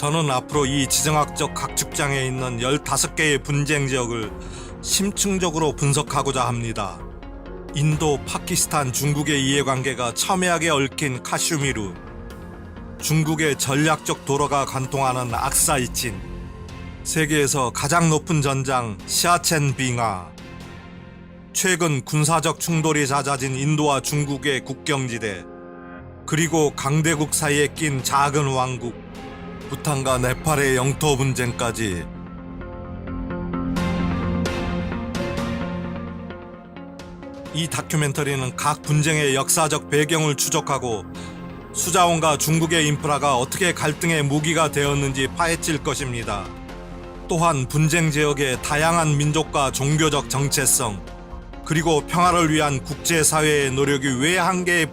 저는 앞으로 이 지정학적 각축장에 있는 15개의 분쟁 지역을 심층적으로 분석하고자 합니다. 인도, 파키스탄, 중국의 이해관계가 첨예하게 얽힌 카슈미르, 중국의 전략적 도로가 관통하는 악사이친, 세계에서 가장 높은 전장 시아첸 빙하, 최근 군사적 충돌이 잦아진 인도와 중국의 국경지대, 그리고 강대국 사이에 낀 작은 왕국, 부탄과 네팔의 영토 분쟁까지 이 다큐멘터리는 각 분쟁의 역사적 배경을 추적하고 수자원과 중국의 인프라가 어떻게 갈등의 무기가 되었는지 파헤칠 것입니다. 또한 분쟁 지역의 다양한 민족과 종교적 정체성 그리고 평화를 위한 국제사회의 노력이 왜 한계에